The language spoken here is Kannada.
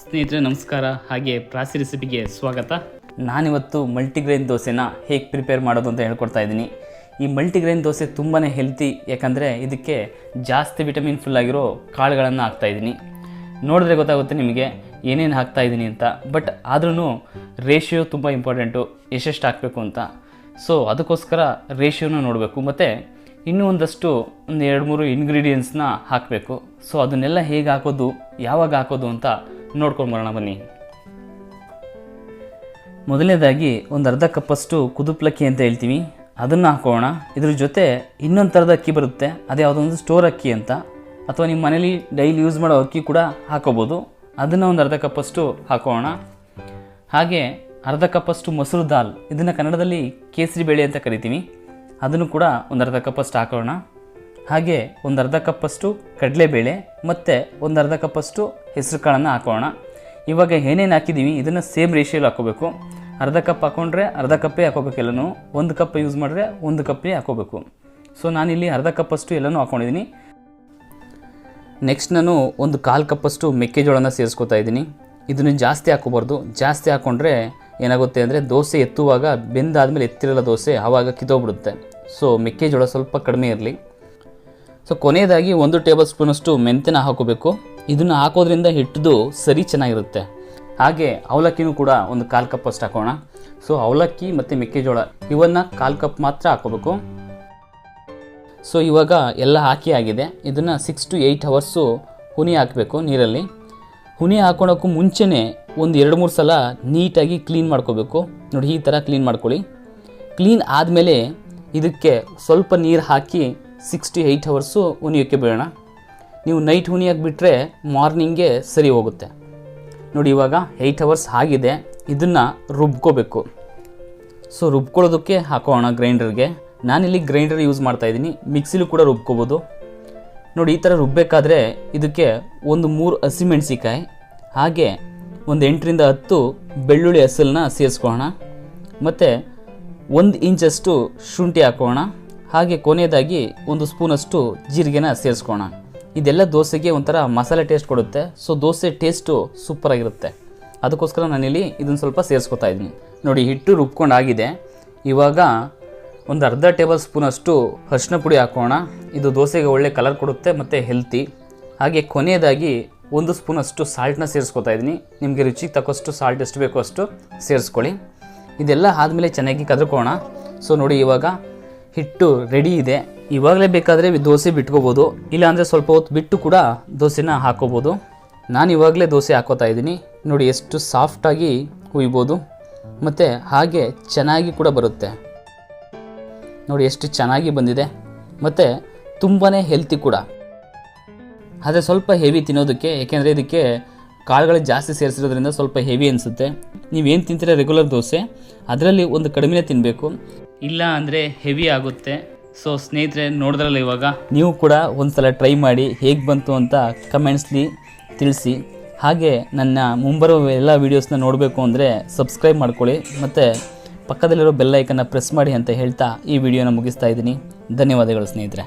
ಸ್ನೇಹಿತರೆ, ನಮಸ್ಕಾರ. ಹಾಗೆ ಪ್ರಾಸಿ ರೆಸಿಪಿಗೆ ಸ್ವಾಗತ. ನಾನಿವತ್ತು ಮಲ್ಟಿಗ್ರೈನ್ ದೋಸೆನ ಹೇಗೆ ಪ್ರಿಪೇರ್ ಮಾಡೋದು ಅಂತ ಹೇಳ್ಕೊಡ್ತಾ ಇದ್ದೀನಿ. ಈ ಮಲ್ಟಿಗ್ರೈನ್ ದೋಸೆ ತುಂಬಾ ಹೆಲ್ತಿ, ಯಾಕಂದರೆ ಇದಕ್ಕೆ ಜಾಸ್ತಿ ವಿಟಮಿನ್ ಫುಲ್ ಆಗಿರೋ ಕಾಳುಗಳನ್ನು ಹಾಕ್ತಾಯಿದ್ದೀನಿ ನೋಡಿದ್ರೆ ಗೊತ್ತಾಗುತ್ತೆ ನಿಮಗೆ ಏನೇನು ಹಾಕ್ತಾ ಇದ್ದೀನಿ ಅಂತ. ಬಟ್ ಆದ್ರೂ ರೇಷಿಯೋ ತುಂಬ ಇಂಪಾರ್ಟೆಂಟು ಎಷ್ಟೆಷ್ಟು ಹಾಕಬೇಕು ಅಂತ. ಸೊ, ಅದಕ್ಕೋಸ್ಕರ ರೇಷಿಯೋನ ನೋಡಬೇಕು. ಮತ್ತು ಇನ್ನೂ ಒಂದಷ್ಟು, ಒಂದು ಎರಡು ಮೂರು ಇಂಗ್ರೀಡಿಯೆಂಟ್ಸ್ನ ಹಾಕಬೇಕು. ಸೊ, ಅದನ್ನೆಲ್ಲ ಹೇಗೆ ಹಾಕೋದು, ಯಾವಾಗ ಹಾಕೋದು ಅಂತ ನೋಡ್ಕೊಂಡು ಬರೋಣ, ಬನ್ನಿ. ಮೊದಲನೇದಾಗಿ ಒಂದು ಅರ್ಧ ಕಪ್ಪಷ್ಟು ಕುದುಪ್ಲಕ್ಕಿ ಅಂತ ಹೇಳ್ತೀವಿ. ಅದನ್ನು ಹಾಕೋಣ. ಇದ್ರ ಜೊತೆ ಇನ್ನೊಂದು ಥರದ ಅಕ್ಕಿ ಬರುತ್ತೆ. ಅದು ಯಾವುದೊಂದು ಸ್ಟೋರ್ ಅಕ್ಕಿ ಅಂತ. ಅಥವಾ ನಿಮ್ಮ ಮನೇಲಿ ಡೈಲಿ ಯೂಸ್ ಮಾಡೋ ಅಕ್ಕಿ ಕೂಡ ಹಾಕೋಬೋದು. ಅದನ್ನು ಒಂದು ಅರ್ಧ ಕಪ್ಪಷ್ಟು ಹಾಕೋಣ. ಹಾಗೆ ಅರ್ಧ ಕಪ್ಪಷ್ಟು ಮೊಸರು ದಾಲ್. ಇದನ್ನು ಕನ್ನಡದಲ್ಲಿ ಕೇಸರಿ ಬೇಳೆ ಅಂತ ಕರಿತೀವಿ. ಅದನ್ನು ಕೂಡ ಒಂದು ಅರ್ಧ ಕಪ್ಪಷ್ಟು ಹಾಕೋಣ. ಹಾಗೆ ಒಂದು ಅರ್ಧ ಕಪ್ಪಷ್ಟು ಕಡಲೆಬೇಳೆ ಮತ್ತು ಒಂದು ಅರ್ಧ ಕಪ್ಪಷ್ಟು ಹೆಸರು ಕಾಳನ್ನು ಹಾಕೋಣ. ಇವಾಗ ಏನೇನು ಹಾಕಿದ್ದೀವಿ ಇದನ್ನು ಸೇಮ್ ರೇಷಿಯಲ್ಲಿ ಹಾಕೋಬೇಕು. ಅರ್ಧ ಕಪ್ ಹಾಕೊಂಡ್ರೆ ಅರ್ಧ ಕಪ್ಪೇ ಹಾಕೋಬೇಕು ಎಲ್ಲನೂ. ಒಂದು ಕಪ್ ಯೂಸ್ ಮಾಡಿದ್ರೆ ಒಂದು ಕಪ್ಪೇ ಹಾಕೋಬೇಕು. ಸೊ ನಾನಿಲ್ಲಿ ಅರ್ಧ ಕಪ್ಪಷ್ಟು ಎಲ್ಲನೂ ಹಾಕ್ಕೊಂಡಿದ್ದೀನಿ ನೆಕ್ಸ್ಟ್ ನಾನು ಒಂದು ಕಾಲು ಕಪ್ಪಷ್ಟು ಮೆಕ್ಕೆಜೋಳನ ಸೇರಿಸ್ಕೊತಾ ಇದ್ದೀನಿ. ಇದನ್ನು ಜಾಸ್ತಿ ಹಾಕೋಬಾರ್ದು ಜಾಸ್ತಿ ಹಾಕ್ಕೊಂಡ್ರೆ ಏನಾಗುತ್ತೆ ಅಂದರೆ ದೋಸೆ ಎತ್ತುವಾಗ ಬೆಂದಾದಮೇಲೆ ಎತ್ತಿರಲ್ಲ ದೋಸೆ ಆವಾಗ ಕಿತ್ತೋಗ್ಬಿಡುತ್ತೆ. ಸೊ ಮೆಕ್ಕೆಜೋಳ ಸ್ವಲ್ಪ ಕಡಿಮೆ ಇರಲಿ. ಸೊ ಕೊನೆಯದಾಗಿ ಒಂದು ಟೇಬಲ್ ಸ್ಪೂನಷ್ಟು ಮೆಂತ್ಯನ ಹಾಕೋಬೇಕು. ಇದನ್ನು ಹಾಕೋದ್ರಿಂದ ಹಿಟ್ಟದು ಸರಿ ಚೆನ್ನಾಗಿರುತ್ತೆ. ಹಾಗೆ ಅವಲಕ್ಕಿನೂ ಕೂಡ ಒಂದು ಕಾಲು ಕಪ್ ಅಷ್ಟು ಹಾಕೋಣ. ಸೊ ಅವಲಕ್ಕಿ ಮತ್ತು ಮೆಕ್ಕೆಜೋಳ ಇವನ್ನು ಕಾಲು ಕಪ್ ಮಾತ್ರ ಹಾಕೋಬೇಕು. ಸೊ ಇವಾಗ ಎಲ್ಲ ಹಾಕಿ ಆಗಿದೆ. ಇದನ್ನು ಸಿಕ್ಸ್ ಟು ಏಯ್ಟ್ ಅವರ್ಸು ಹುನಿ ಹಾಕಬೇಕು ನೀರಲ್ಲಿ. ಹುನಿ ಹಾಕೊಳಕ್ಕೂ ಮುಂಚೆನೇ ಒಂದು ಎರಡು ಮೂರು ಸಲ ನೀಟಾಗಿ ಕ್ಲೀನ್ ಮಾಡ್ಕೋಬೇಕು. ನೋಡಿ, ಈ ಥರ ಕ್ಲೀನ್ ಮಾಡ್ಕೊಳ್ಳಿ. ಕ್ಲೀನ್ ಆದಮೇಲೆ ಇದಕ್ಕೆ ಸ್ವಲ್ಪ ನೀರು ಹಾಕಿ ಸಿಕ್ಸ್ ಟು ಏಯ್ಟ್ ಅವರ್ಸು ಹುನಿಯೋಕ್ಕೆ ಬಿಡೋಣ ನೀವು ನೈಟ್ ಹುನಿಯಾಗಿ ಬಿಟ್ಟರೆ ಮಾರ್ನಿಂಗೆ ಸರಿ ಹೋಗುತ್ತೆ. ನೋಡಿ ಇವಾಗ ಏಯ್ಟ್ ಅವರ್ಸ್ ಆಗಿದೆ. ಇದನ್ನು ರುಬ್ಕೋಬೇಕು. ಸೊ ರುಬ್ಕೊಳ್ಳೋದಕ್ಕೆ ಹಾಕೋಣ ಗ್ರೈಂಡರ್ಗೆ. ನಾನಿಲ್ಲಿ ಗ್ರೈಂಡರ್ ಯೂಸ್ ಮಾಡ್ತಾಯಿದ್ದೀನಿ ಮಿಕ್ಸಿಲು ಕೂಡ ರುಬ್ಕೋಬೋದು. ನೋಡಿ, ಈ ಥರ ರುಬ್ಬಬೇಕಾದ್ರೆ ಇದಕ್ಕೆ ಒಂದು ಮೂರು ಹಸಿಮೆಣಸಿಕಾಯಿ ಹಾಗೆ ಒಂದು ಎಂಟರಿಂದ ಹತ್ತು ಬೆಳ್ಳುಳ್ಳಿ ಹಸಲನ್ನ ಸೇರಿಸ್ಕೊಳ್ಳೋಣ. ಮತ್ತು ಒಂದು ಇಂಚಷ್ಟು ಶುಂಠಿ ಹಾಕೋಣ. ಹಾಗೆ ಕೊನೆಯದಾಗಿ ಒಂದು ಸ್ಪೂನಷ್ಟು ಜೀರಿಗೆನ ಸೇರಿಸ್ಕೋಣ ಇದೆಲ್ಲ ದೋಸೆಗೆ ಒಂಥರ ಮಸಾಲೆ ಟೇಸ್ಟ್ ಕೊಡುತ್ತೆ. ಸೊ ದೋಸೆ ಟೇಸ್ಟು ಸೂಪರಾಗಿರುತ್ತೆ ಅದಕ್ಕೋಸ್ಕರ ನಾನಿಲ್ಲಿ ಇದನ್ನು ಸ್ವಲ್ಪ ಸೇರಿಸ್ಕೊತಾ ಇದ್ದೀನಿ. ನೋಡಿ, ಹಿಟ್ಟು ರುಬ್ಕೊಂಡಾಗಿದೆ. ಇವಾಗ ಒಂದು ಅರ್ಧ ಟೇಬಲ್ ಸ್ಪೂನಷ್ಟು ಅರಿಶಿನ ಪುಡಿ ಹಾಕೋಣ. ಇದು ದೋಸೆಗೆ ಒಳ್ಳೆ ಕಲರ್ ಕೊಡುತ್ತೆ ಮತ್ತು ಹೆಲ್ತಿ ಹಾಗೆ ಕೊನೆಯದಾಗಿ ಒಂದು ಸ್ಪೂನಷ್ಟು ಸಾಲ್ಟ್ನ ಸೇರಿಸ್ಕೊತಾ ಇದ್ದೀನಿ. ನಿಮಗೆ ರುಚಿಗೆ ತಕ್ಕಷ್ಟು ಸಾಲ್ಟ್ ಎಷ್ಟು ಬೇಕೋ ಅಷ್ಟು ಸೇರಿಸ್ಕೊಳ್ಳಿ. ಇದೆಲ್ಲ ಆದಮೇಲೆ ಚೆನ್ನಾಗಿ ಕದ್ರಕೋಣ ಸೊ ನೋಡಿ, ಇವಾಗ ಹಿಟ್ಟು ರೆಡಿ ಇದೆ. ಇವಾಗಲೇ ಬೇಕಾದರೆ ದೋಸೆ ಬಿಟ್ಕೋಬೋದು. ಇಲ್ಲಾಂದರೆ ಸ್ವಲ್ಪ ಹೊತ್ತು ಬಿಟ್ಟು ಕೂಡ ದೋಸೆನ ಹಾಕೋಬೋದು. ನಾನು ಇವಾಗಲೇ ದೋಸೆ ಹಾಕೋತಾ ಇದ್ದೀನಿ. ನೋಡಿ ಎಷ್ಟು ಸಾಫ್ಟಾಗಿ ಹುಯ್ಬೋದು. ಮತ್ತು ಹಾಗೆ ಚೆನ್ನಾಗಿ ಕೂಡ ಬರುತ್ತೆ. ನೋಡಿ ಎಷ್ಟು ಚೆನ್ನಾಗಿ ಬಂದಿದೆ. ಮತ್ತು ತುಂಬಾ ಹೆಲ್ತಿ ಕೂಡ. ಆದರೆ ಸ್ವಲ್ಪ ಹೆವಿ ತಿನ್ನೋದಕ್ಕೆ ಏಕೆಂದರೆ ಇದಕ್ಕೆ ಕಾಳುಗಳು ಜಾಸ್ತಿ ಸೇರಿಸಿರೋದ್ರಿಂದ ಸ್ವಲ್ಪ ಹೆವಿ ಅನಿಸುತ್ತೆ. ನೀವೇನು ತಿಂತೀರ ರೆಗ್ಯುಲರ್ ದೋಸೆ, ಅದರಲ್ಲಿ ಒಂದು ಕಡಿಮೆ ತಿನ್ನಬೇಕು ಇಲ್ಲ ಅಂದರೆ ಹೆವಿ ಆಗುತ್ತೆ. ಸೊ ಸ್ನೇಹಿತರೆ, ನೋಡಿದ್ರಲ್ಲ ಇವಾಗ? ನೀವು ಕೂಡ ಒಂದು ಸಲ ಟ್ರೈ ಮಾಡಿ ಹೇಗೆ ಬಂತು ಅಂತ ಕಮೆಂಟ್ಸ್ಲಿ ತಿಳಿಸಿ. ಹಾಗೆ ನನ್ನ ಮುಂಬರುವ ಎಲ್ಲ ವೀಡಿಯೋಸ್ನ ನೋಡಬೇಕು ಅಂದರೆ ಸಬ್ಸ್ಕ್ರೈಬ್ ಮಾಡ್ಕೊಳ್ಳಿ. ಮತ್ತು ಪಕ್ಕದಲ್ಲಿರೋ ಬೆಲ್ ಐಕನ್ನ ಪ್ರೆಸ್ ಮಾಡಿ ಅಂತ ಹೇಳ್ತಾ ಈ ವಿಡಿಯೋನ ಮುಗಿಸ್ತಾ ಇದ್ದೀನಿ. ಧನ್ಯವಾದಗಳು ಸ್ನೇಹಿತರೆ.